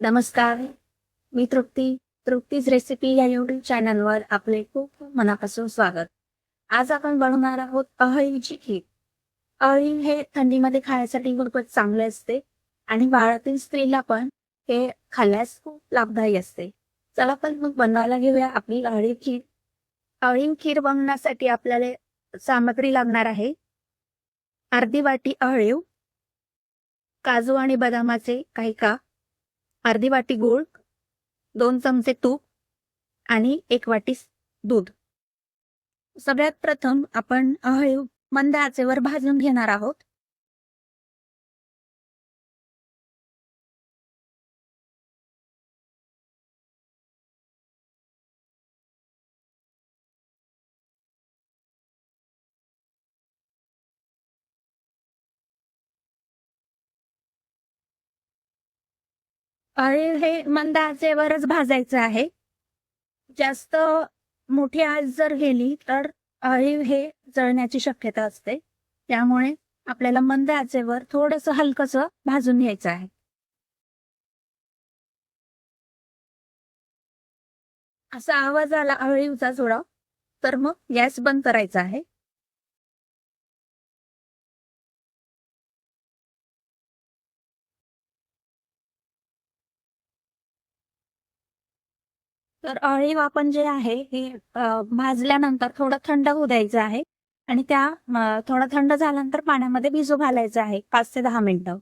नमस्कार मी तृप्ती. तृप्तीज रेसिपी या युट्यूब चॅनलवर आपले खूप मनापासून स्वागत. आज आपण बनवणार आहोत अहळीची खीर. अहळी हे थंडीमध्ये खाण्यासाठी खूपच चांगले असते आणि बाळातील स्त्रीला पण हे खाल्ल्यास खूप लाभदायी असते. चला पण मग बनवायला घेऊया आपली अहळी खीर. अहळी खीर बनवण्यासाठी आपल्याला सामग्री लागणार आहे अर्धी वाटी अळीव काजू आणि बदामाचे काही काप अर्धी वाटी गूळ दोन चमचे तूप आणि एक वाटी दूध. सगळ्यात प्रथम आपण अळीव मंद आचेवर भाजून घेणार आहोत. अळीव हे मंद आचेवरच भाजायचं आहे. जास्त मोठी आच जर गेली तर अळीव हे जळण्याची शक्यता असते. त्यामुळे आपल्याला मंद आचेवर थोडस हलकस भाजून घ्यायचं आहे. असा आवाज आला अळीवचा थोडा तर मग गॅस बंद करायचा आहे. तर अळीव आपण जे आहे हे भाजल्यानंतर थोडं थंड होऊ द्यायचं आहे आणि त्या थोडं थंड झाल्यानंतर पाण्यामध्ये भिजू घालायचं आहे पाच ते दहा मिनिटं.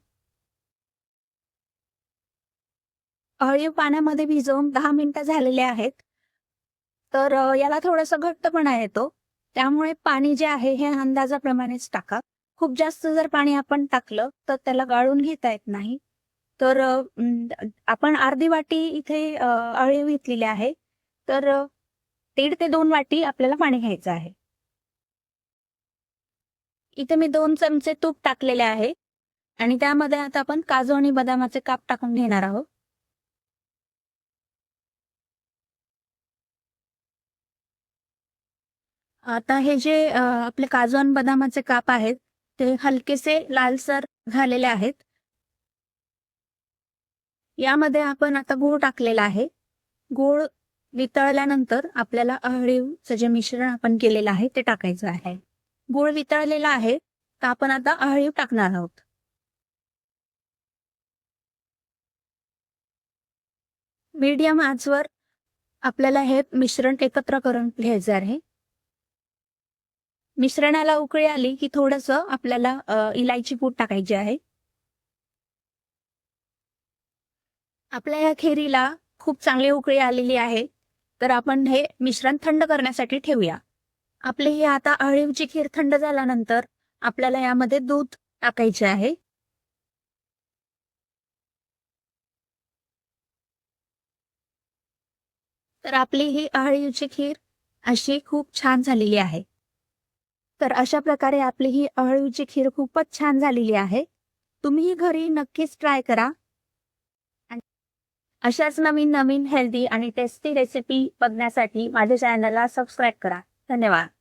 अळीव पाण्यामध्ये भिजवून दहा मिनिटं झालेले आहेत. तर याला थोडासा घट्टपणा येतो. त्यामुळे पाणी जे आहे हे अंदाजाप्रमाणेच टाका. खूप जास्त जर पाणी आपण टाकलं तर त्याला गाळून घेता येत नाही. तर आपण अर्धी वाटी इथे अ, अळीव घेतलेली आहे. तर दीड ते दोन वाटी आपल्याला पाणी घ्यायचं आहे. इथे मी दोन चमचे तूप टाकलेले आहे. आणि त्यामध्ये आता आपण काजू आणि बदामाचे काप टाकून घेणार आहोत. आता हे जे आपले काजू आणि बदामाचे काप आहेत ते हलकेसे लालसर झालेले आहेत. यामध्ये आपण आता गूळ टाकलेला आहे. गूळ वितळल्यानंतर आपल्याला अहळीवचं जे मिश्रण आपण केलेलं आहे ते टाकायचं आहे. गूळ वितळलेला आहे तर आपण आता अहळीव टाकणार आहोत. मीडियम आजवर आपल्याला हे मिश्रण एकत्र करून घ्यायचं आहे. मिश्रणाला उकळी आली की थोडस आपल्याला इलायची पूड टाकायची आहे. आपल्या या खेरीला खूप चांगली उकळी आलेली आहे तर आपण हे मिश्रण थंड करण्यासाठी ठेवूया. आपली ही आता अळीवची खीर थंड झाल्यानंतर आपल्याला यामध्ये दूध टाकायचे आहे. तर आपली ही अळीवची खीर अशी खूप छान झालेली आहे. तर अशा प्रकारे आपली ही अळीवची खीर खूपच छान झालेली आहे. तुम्ही घरी नक्कीच ट्राय करा. अशाच नवीन नवीन हेल्दी आणि टेस्टी रेसिपी बघण्यासाठी माझ्या चॅनलला सबस्क्राईब करा. धन्यवाद.